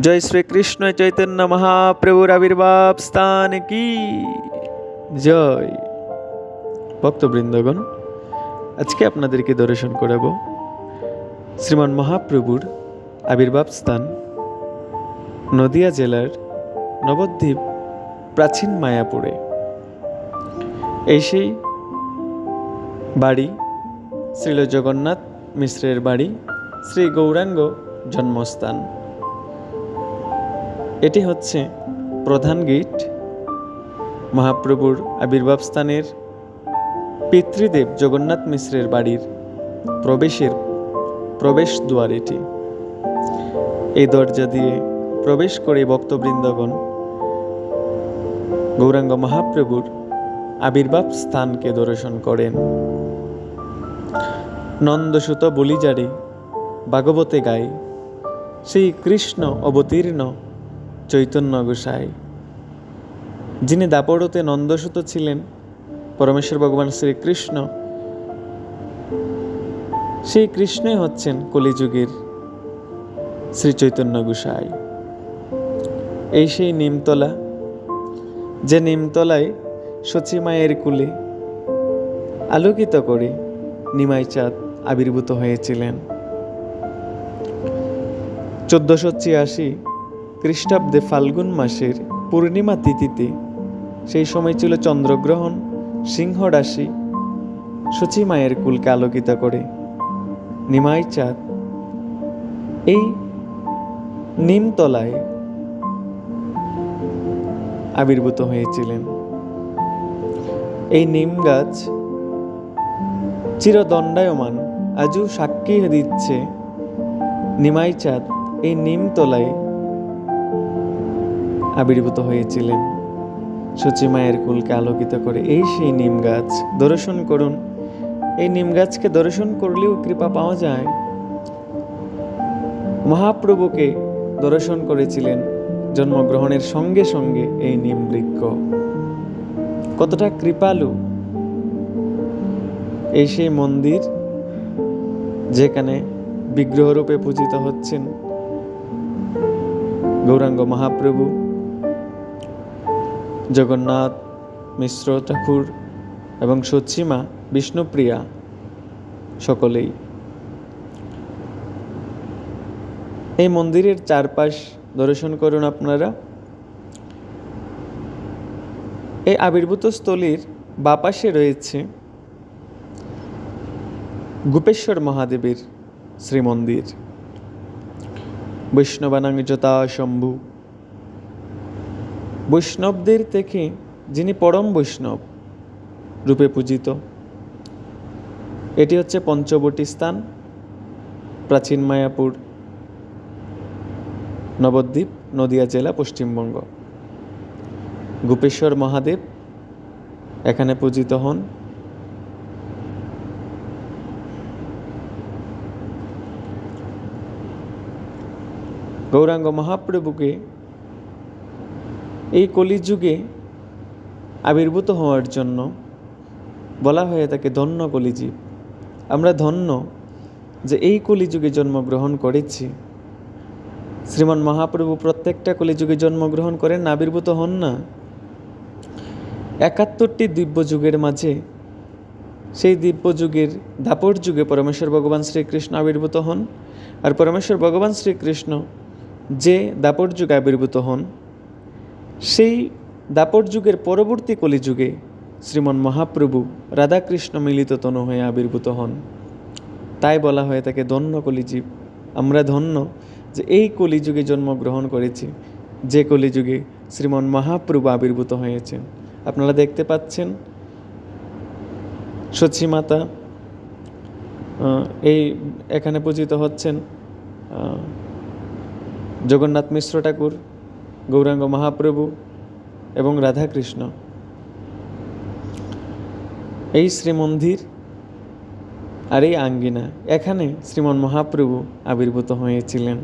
জয় শ্রীকৃষ্ণ চৈতন্য মহাপ্রভুর আবির্ভাব, স্থান কি? জয়। ভক্তবৃন্দগণ, আজকে আপনাদেরকে দর্শন করাবো শ্রীমান মহাপ্রভুর আবির্ভাব স্থান, নদিয়া জেলার নবদ্বীপ, প্রাচীন মায়াপুরে। এই সেই বাড়ি, শ্রীল জগন্নাথ মিশ্রের বাড়ি, শ্রী গৌরাঙ্গ জন্মস্থান। এটি হচ্ছে প্রধান গেট মহাপ্রভুর আবির্ভাব স্থানের পিতৃদেব জগন্নাথ মিশ্রের বাড়ির প্রবেশের প্রবেশ দুয়ার এটি। এই দরজা দিয়ে প্রবেশ করে ভক্তবৃন্দগণ গৌরাঙ্গ মহাপ্রভুর আবির্ভাব স্থানকে দর্শন করেন। নন্দসুত বলিজারে ভাগবতে গায়ে সেই কৃষ্ণ অবতীর্ণ চৈতন্য গোসাই। যিনি দাপড়তে নন্দসুত ছিলেন, পরমেশ্বর ভগবান শ্রীকৃষ্ণ। সেই কৃষ্ণই হচ্ছেন কলিযুগের শ্রী চৈতন্য গোসাই। এই সেই নিমতলা, যে নিমতলায় সচী মায়ের কুলে আলোকিত করে নিমাই চাঁদ আবির্ভূত হয়েছিলেন। চোদ্দশো ছিয়াশি খ্রিস্টাব্দে ফাল্গুন মাসের পূর্ণিমা তিথিতে, সেই সময় ছিল চন্দ্রগ্রহণ সিংহ রাশি মায়ের কুলকে আলোকিত করে। নিমাই চাঁদ। এই নিমতলায় আবির্ভূত হয়েছিলেন। এই নিম গাছ চিরদণ্ডায়মান, আজও সাক্ষী দিচ্ছে। নিমাই চাঁদ এই নিমতলায় আবির্ভূত হয়েছিলেন। মায়ের কুলকে আলোকিত করে এই সেই নিম গাছ, দর্শন করুন। এই নিম গাছকে দর্শন করলেও কৃপা পাওয়া যায়। মহাপ্রভুকে দর্শন করেছিলেন জন্মগ্রহণের সঙ্গে সঙ্গে এই নিম বৃক্ষ। কতটা কৃপালু এই সেই মন্দির যেখানে বিগ্রহরূপে পূজিত হচ্ছেন গৌরাঙ্গ মহাপ্রভু। জগন্নাথ, মিশ্র, ঠাকুর এবং সচ্ছিমা বিষ্ণুপ্রিয়া সকলেই। এই মন্দিরের চারপাশ দর্শন করুন আপনারা। এই আবির্ভূত স্থলীর বাপাশে রয়েছে গুপেশ্বর মহাদেবের শ্রীমন্দির। বৈষ্ণবানাং যথা শম্ভু। বৈষ্ণবদের থেকে যিনি পরম বৈষ্ণব রূপে পূজিত, এটি হচ্ছে পঞ্চবটী স্থান, প্রাচীন মায়াপুর, নবদ্বীপ, নদিয়া জেলা, পশ্চিমবঙ্গ। গুপেশ্বর মহাদেব এখানে পূজিত হন। গৌরাঙ্গ মহাপ্রভুকে এই কলিযুগে আবির্ভূত হওয়ার জন্য বলা হয়ে থাকে ধন্য কলিজীব আমরা ধন্য যে এই কলিযুগে জন্মগ্রহণ করেছি। শ্রীমান মহাপ্রভু প্রত্যেকটা কলিযুগে জন্মগ্রহণ করেন, আবির্ভূত হন না। একাত্তরটি দিব্য যুগের মাঝে সেই দিব্য যুগের দাপর যুগে পরমেশ্বর ভগবান শ্রীকৃষ্ণ আবির্ভূত হন। আর পরমেশ্বর ভগবান শ্রীকৃষ্ণ যে দাপর যুগে আবির্ভূত হন সেই দাপর যুগের পরবর্তী কলিযুগে শ্রীমন মহাপ্রভু রাধাকৃষ্ণ মিলিত তনু হয়ে আবির্ভূত হন। তাই বলা হয়ে থাকে ধন্য কলিজীব আমরা ধন্য যে এই কলিযুগে জন্মগ্রহণ করেছি, যে কলিযুগে শ্রীমন মহাপ্রভু আবির্ভূত হয়েছেন। আপনারা দেখতে পাচ্ছেন মাতা এই এখানে পূজিত হচ্ছেন জগন্নাথ মিশ্র ঠাকুর গৌরাঙ্গ মহাপ্রভু এবং রাধাকৃষ্ণ। এই শ্রীমন্দির আর এই আঙ্গিনা এখানে শ্রীমন মহাপ্রভু আবির্ভূত হয়েছিলেন।